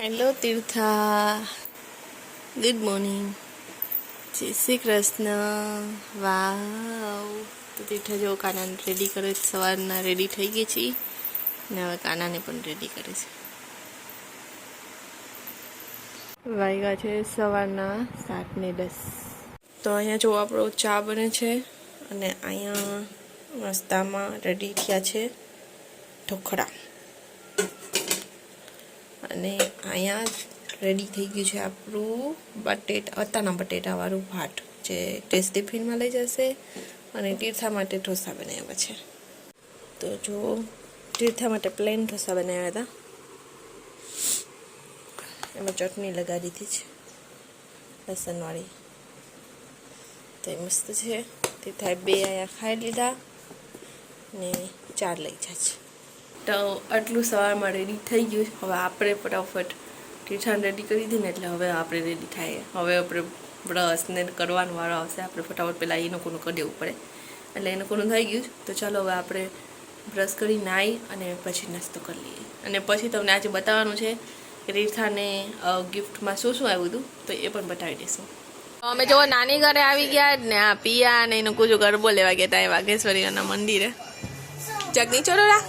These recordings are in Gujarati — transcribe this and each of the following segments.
હેલો તીર્થા ગુડ મોર્નિંગ જય શ્રી કૃષ્ણ. વાવ તો તીર્થા જો કાનાને રેડી કરે છે, સવારના રેડી થઈ ગઈ છે. ને હવે કાનાને પણ રેડી કરે છે. વાગ્યા છે સવારના સાત ને દસ. તો અહીંયા જો આપણો ચા બને છે અને અહીંયા નાસ્તામાં રેડી થયા છે ઢોકળા. અને અહીંયા રેડી થઈ ગયું છે આપણું બટેટા અત્તાના બટેટાવાળું ભાત, જે ટેસ્ટ ટિફિનમાં લઈ જશે અને તીર્થા માટે ઢોસા બનાવ્યા છે. તો જો તીર્થા માટે પ્લેન ઢોસા બનાવ્યા હતા. એમાં ચટણી લગાવી દીધી છે, લસણવાળી. તો મસ્ત છે. તીર્થાએ બે અહીંયા ખાઈ લીધા ને ચાર લઈ જાય છે. તો આટલું સવારમાં રેડી થઈ ગયું. હવે આપણે ફટાફટ ટીઠાણ રેડી કરી દીધી ને એટલે હવે આપણે રેડી થાય. હવે આપણે બ્રશ ને કરવાનો વારો આવશે. આપણે ફટાફટ પહેલાં એ લોકોનું કરી દેવું પડે. એટલે એ લોકોનું થઈ ગયું. તો ચાલો હવે આપણે બ્રશ કરી નાહી અને પછી નાસ્તો કરી લઈએ. અને પછી તમને આજે બતાવવાનું છે કે રીઠાને ગિફ્ટમાં શું શું આવ્યું હતું. તો એ પણ બતાવી દઈશું. અમે જો નાની ઘરે આવી ગયા ને. આ પિયા ને એનું કુછ ગરબો લેવા ગયા હતા એ વાઘેશ્વરીના મંદિરે. ચકની ચોરોડા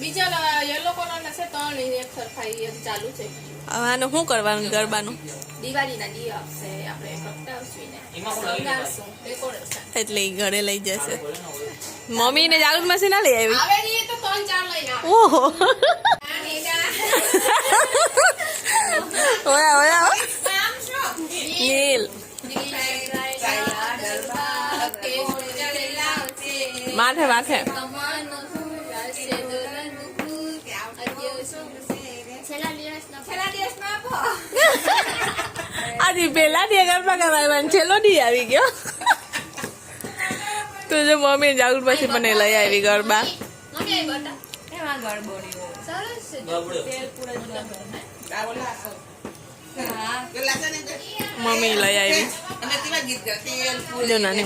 બીજા યલો કલર છે ત્રણ એક સરખાઈ ચાલુ છે. આનું શું કરવાનું ગરબાનું? દિવાળીના દી આપણે પ્રગટાવશું એટલે ઘરે લઈ જશે. મમ્મી ને જાગૃત મશીન ના લઈ આવી? તો ત્રણ ચાર લઈને ઓહો. ઓયા ઓયા નીલ. માથે માથે. આજે પેલા દી ગરબા કરવા છેલ્લો દી આવી ગયો. તો જો મમ્મી જાગૃત પછી મને લઈ આવી ગરબા. આવી મમ્મી લઈ આવી. જો નાની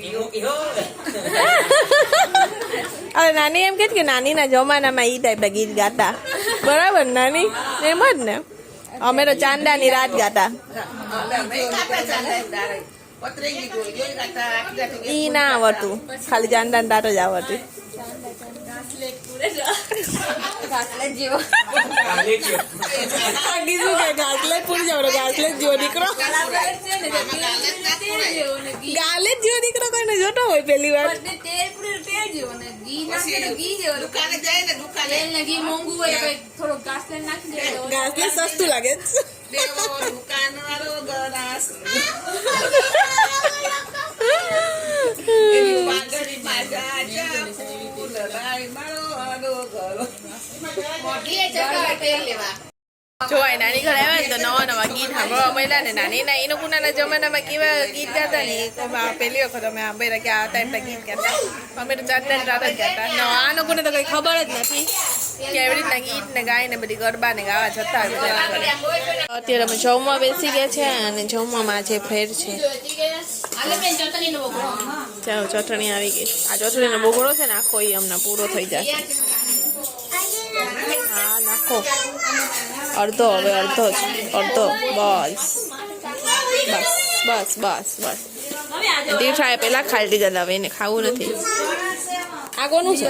હવે નાની એમ કે કે નાનીના જમાનામાં ઈ ટાઈપના ગીત ગાતા. બરાબર, નાની? એમ જ ને. અમે તો ચાંદાની રાત ગાતા. ઈ ના આવડતું ખાલી ચાંદાની રાત જ આવડતી કીધું કે ઘાસલેટ પૂરી જાવ ઘાસલેટ જેવો દીકરો ગાલે જ જેવો દીકરો કોઈને જોતો હોય પેલી વાર તેલ પૂરું તેલ જેવો ને તો નવા નવા ગીત સાંભળવા મળ્યા ને નાની ના જમાનામાં કેવા ગીત ગાતા ને એ વખત અમે સાંભળ્યા કે આ ટાઈપના ગીત ગાતા. અમે તો જ કઈ ખબર જ નથી કે એવી રીતના ગીત ને ગાય ને બધી ગરબા ને ગાવા જતા. અત્યારે અમે જમવા બેસી ગયા છે અને જમવામાં આજે ફેર છે. ચાલો, ચટણી આવી ગઈ. આ ચટણીનો બોગડો છે ને આખો એ અમને પૂરો થઈ જશે અડધો હવે, અડધો જ, અડધો. બસ. બસ બસ બસ બસ. તીર્થાએ પેલા ખાલી લીધા હવે એને ખાવું નથી. આ કોનું છે?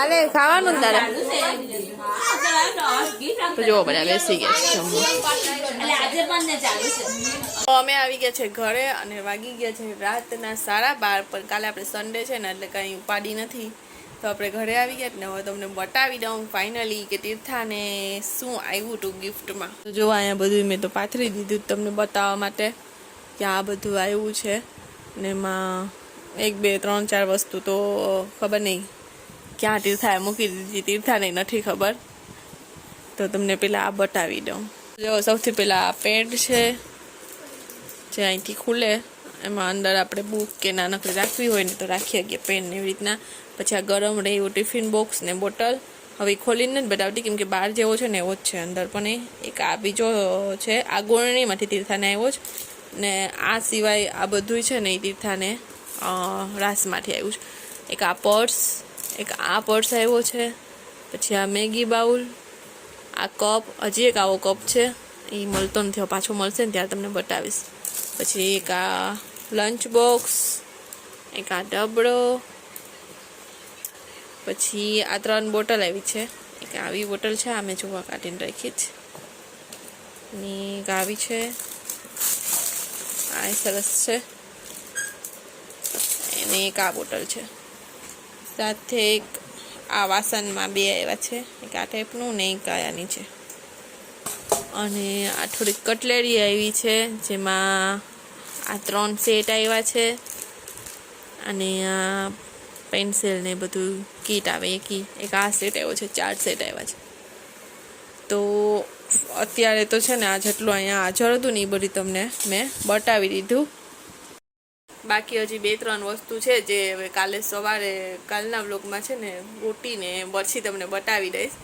અરે ખાવાનું જ તારે. તો જુઓ, બધા બેસી ગયા જમવા. અમે આવી ગયા છે ઘરે અને વાગી ગયા છે રાતના સાડા બાર, પણ કાલે આપણે સન્ડે છે ને, એટલે કંઈ ઉપાડી નથી. તો આપણે ઘરે આવી ગયા ને હવે તમને બતાવી દઉં ફાઇનલી કે તીર્થાને શું આવ્યું હતું ગિફ્ટમાં તો જો અહીંયા બધું મેં તો પાથરી દીધું તમને બતાવવા માટે કે આ બધું આવ્યું છે. ને એમાં એક, બે, ત્રણ, ચાર વસ્તુ તો ખબર નહીં ક્યાં તીર્થાએ મૂકી દીધી, તીર્થાને નથી ખબર. તો તમને પેલા આ બતાવી દઉં. જો, સૌથી પહેલાં આ પેડ છે, જે અહીંથી ખુલે, એમાં અંદર આપણે બુક કે નાનકડી રાખવી હોય ને તો રાખી શકીએ પેન એવી રીતના. પછી આ ગરમ રહે એવું ટિફિન બોક્સ ને બોટલ. હવે ખોલીને જ બતાવતી કેમ કે બહાર જેવો છે ને એવો જ છે અંદર. પણ એ એક આ બીજો છે, આ ગોળણીમાંથી તીર્થાને આવ્યો જ. ને આ સિવાય આ બધું છે ને એ તીર્થાને રાસમાંથી આવ્યું છે. એક આ પર્સ, એક આ પર્સ આવ્યો છે. પછી આ મેગી બાઉલ, આ કપ, હજી એક આવો કપ છે. એ મળતો નથી પાછો મળશે ને ત્યારે તમને બતાવીશ. પછી એક આ લંચ બોક્સ, એક આ ડબડો પછી આ ત્રણ બોટલ આવી છે. એક આવી બોટલ છે, આ મેં જોવા કાઢીને રાખી છે ને આવી છે. આ સરસ છે. અને એક આ બોટલ છે. સાથે એક આ વાસણમાં બે આવ્યા છે. એક આ ટાઈપનું ને એક આયાની છે. અને આ થોડીક કટલેરી આવી છે, જેમાં આ ત્રણ સેટ આવ્યા છે. અને આ પેન્સિલ ને બધું કીટ આવે એ કી એક આ સેટ આવ્યો છે, ચાર સેટ આવ્યા છે. તો અત્યારે તો છે ને આ જેટલું અહીંયા હાજર હતું ને એ બધું તમને મેં બતાવી દીધું. બાકી હજી બે ત્રણ વસ્તુ છે જે હવે કાલે સવારે, કાલના વ્લોગમાં છે ને ગોટીને પછી તમને બતાવી દઈશ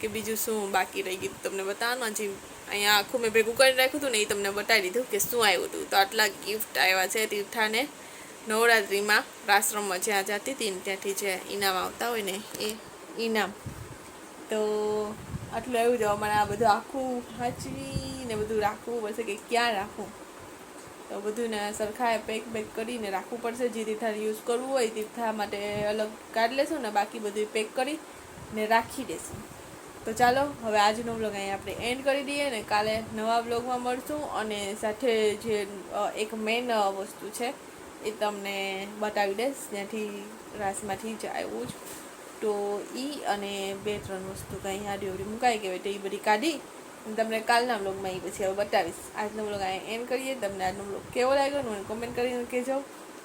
કે બીજું શું બાકી રહી ગયું તમને બતાવવાનું. હજી અહીંયા આખું મેં ભેગું કરી રાખ્યું હતું ને એ તમને બતાવી દીધું કે શું આવ્યું હતું. તો આટલા ગિફ્ટ આવ્યા છે તીર્થાને. નવરાત્રિમાં આશ્રમમાં જ્યાં જતી હતી ને ત્યાંથી જે ઇનામ આવતા હોય ને એ ઇનામ. તો આટલું એવું જવા અમારે આ બધું આખું હાચવી ને બધું રાખવું પડશે કે ક્યાં રાખવું? તો બધુંને સરખાએ પેક બેક કરીને રાખવું પડશે. જે તીર્થા યુઝ કરવું હોય તીર્થા માટે અલગ કાઢી લેશું ને બાકી બધું પેક કરી ને રાખી દેશું. તો ચાલો, હવે આજનો બ્લોગ અહીંયા આપણે એન્ડ કરી દઈએ ને કાલે નવા બ્લોગમાં મળશું. અને સાથે જે એક મેઇન વસ્તુ છે એ તમને બતાવી દઈશ. ત્યાંથી રાસમાંથી જ આવ્યું જ. તો એ અને બે ત્રણ વસ્તુ કંઈ આડી અવડી મુકાઈ ગઈ હોય તો એ બધી કાઢી તમને કાલના બ્લોગમાં એ પછી હવે બતાવીશ. આજનો બ્લોગ અહીંયા એન્ડ કરીએ. તમને આજનો બ્લોગ કેવો લાગ્યો મને કોમેન્ટ કરીને કહેજો.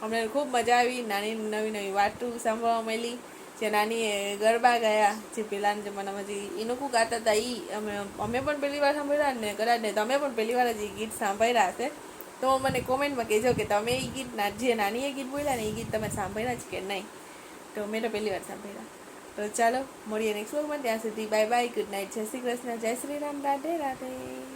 અમને ખૂબ મજા આવી. નાની નવી નવી વાતો સાંભળવા મળી. જે નાની ગરબા ગયા. જે પહેલાંના જમાનામાં જે એ લોકો ગાતા હતા એ અમે અમે પણ પહેલી વાર સાંભળ્યા ને કદાચ ને તમે પણ પહેલી વાર જ એ ગીત સાંભળ્યા હશે. તો મને કોમેન્ટમાં કહેજો કે તમે એ ગીત ના, જે નાનીએ ગીત બોલ્યા ને એ ગીત તમે સાંભળ્યા જ કે નહીં? તો મેં તો પહેલી વાર સાંભળ્યા. તો ચાલો, મળીએ નેક્સ્ટ વ્લોગમાં ત્યાં સુધી બાય બાય ગુડ નાઇટ જય શ્રી કૃષ્ણ, જય શ્રી રામ રાધે રાધે